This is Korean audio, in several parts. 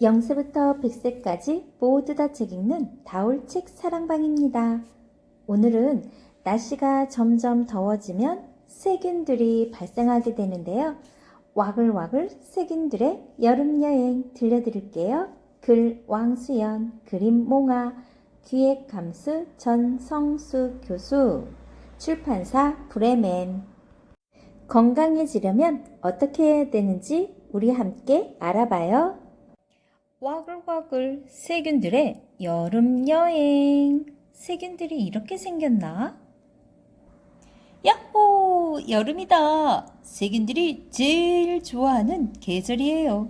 0세부터 100세까지 모두 다 책 읽는 다울책 사랑방입니다. 오늘은 날씨가 점점 더워지면 세균들이 발생하게 되는데요. 와글와글 세균들의 여름여행 들려드릴게요. 글 왕수연, 그림 몽아, 기획 감수 전성수 교수, 출판사 브레멘. 건강해지려면 어떻게 해야 되는지 우리 함께 알아봐요. 와글와글 세균들의 여름 여행. 세균들이 이렇게 생겼나? 야호! 여름이다. 세균들이 제일 좋아하는 계절이에요.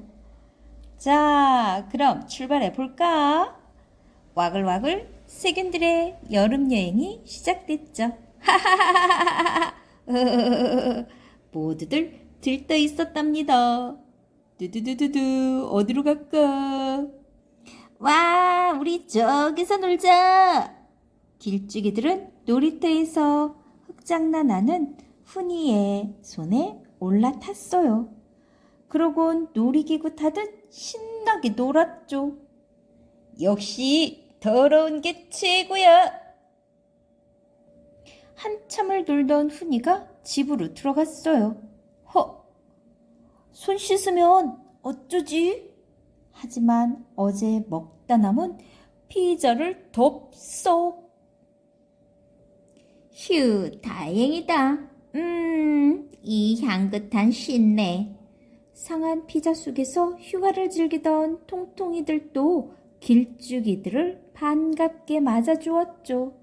자, 그럼 출발해 볼까? 와글와글 세균들의 여름 여행이 시작됐죠. 모두들 들떠 있었답니다. 두두두두두 어디로 갈까? 와 우리 저기서 놀자. 길쭉이들은 놀이터에서 흙장난하는 훈이의 손에 올라탔어요. 그러곤 놀이기구 타듯 신나게 놀았죠. 역시 더러운 게 최고야. 한참을 놀던 훈이가 집으로 들어갔어요. 허, 손 씻으면 어쩌지? 하지만 어제 먹다 남은 피자를 덥석. 휴, 다행이다. 음, 이 향긋한 신내. 상한 피자 속에서 휴가를 즐기던 통통이들도 길쭉이들을 반갑게 맞아주었죠.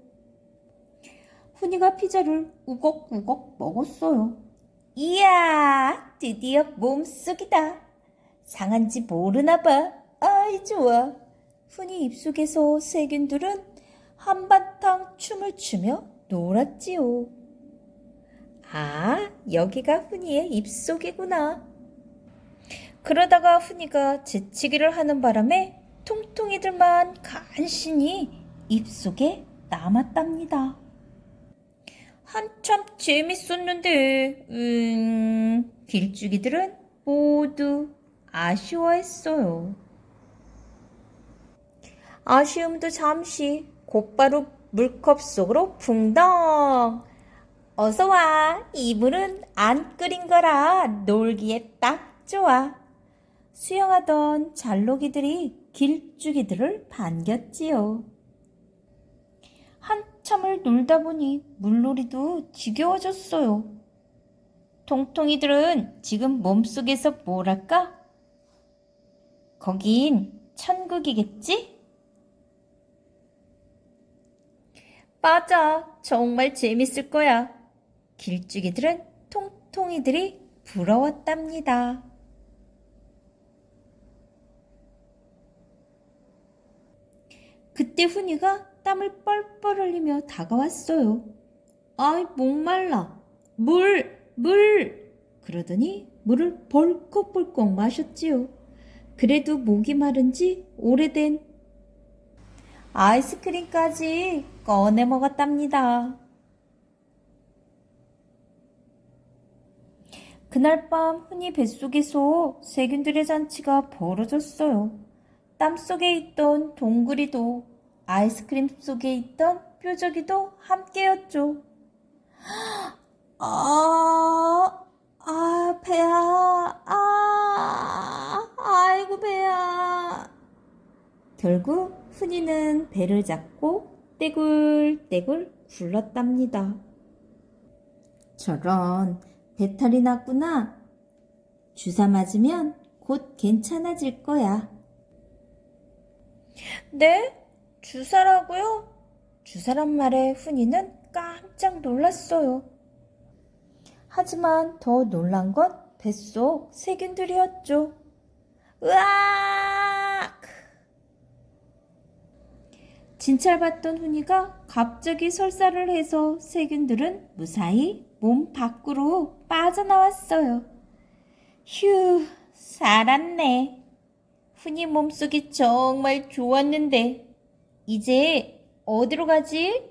훈이가 피자를 우걱우걱 먹었어요. 이야, 드디어 몸속이다. 상한지 모르나 봐. 아이, 좋아. 훈이 입속에서 세균들은 한바탕 춤을 추며 놀았지요. 아, 여기가 훈이의 입속이구나. 그러다가 훈이가 재치기를 하는 바람에 통통이들만 간신히 입속에 남았답니다. 한참 재밌었는데, 음, 길쭉이들은 모두 아쉬워했어요. 아쉬움도 잠시 곧바로 물컵 속으로 붕덩. 어서 와. 이불은 안 끓인 거라 놀기에 딱 좋아. 수영하던 잘록이들이 길쭉이들을 반겼지요. 한 참을 놀다 보니 물놀이도 지겨워졌어요. 통통이들은 지금 몸속에서 뭘 할까? 거긴 천국이겠지? 맞아. 정말 재밌을 거야. 길쭉이들은 통통이들이 부러웠답니다. 그때 훈이가 땀을 뻘뻘 흘리며 다가왔어요. 아이, 목말라. 물, 물! 그러더니 물을 벌컥벌컥 마셨지요. 그래도 목이 마른지 오래된 아이스크림까지 꺼내 먹었답니다. 그날 밤 훈이 뱃속에서 세균들의 잔치가 벌어졌어요. 땀 속에 있던 동그리도 아이스크림 속에 있던 뾰족이도 함께였죠. 아, 아, 배야, 아, 아이고, 배야. 결국 훈이는 배를 잡고 떼굴떼굴 굴렀답니다. 저런, 배탈이 났구나. 주사 맞으면 곧 괜찮아질 거야. 네? 주사라고요? 주사란 말에 훈이는 깜짝 놀랐어요. 하지만 더 놀란 건 뱃속 세균들이었죠. 으악! 진찰받던 훈이가 갑자기 설사를 해서 세균들은 무사히 몸 밖으로 빠져나왔어요. 휴, 살았네. 훈이 몸속이 정말 좋았는데, 이제 어디로 가지?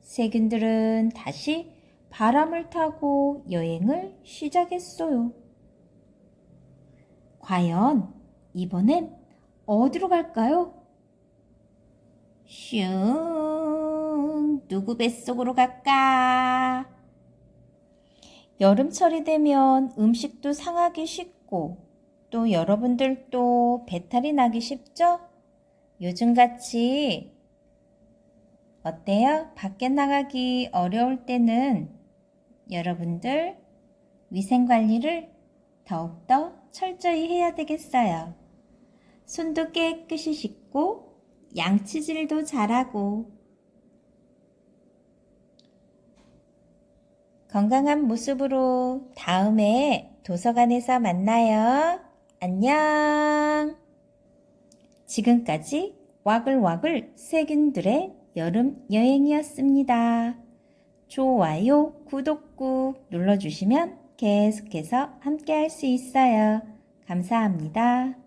세균들은 다시 바람을 타고 여행을 시작했어요. 과연 이번엔 어디로 갈까요? 슝, 누구 뱃속으로 갈까? 여름철이 되면 음식도 상하기 쉽고 또 여러분들도 배탈이 나기 쉽죠? 요즘같이 어때요? 밖에 나가기 어려울 때는 여러분들 위생 관리를 더욱더 철저히 해야 되겠어요. 손도 깨끗이 씻고 양치질도 잘하고 건강한 모습으로 다음에 도서관에서 만나요. 안녕. 지금까지 와글와글 세균들의 여름 여행이었습니다. 좋아요, 구독 꾹 눌러주시면 계속해서 함께 할 수 있어요. 감사합니다.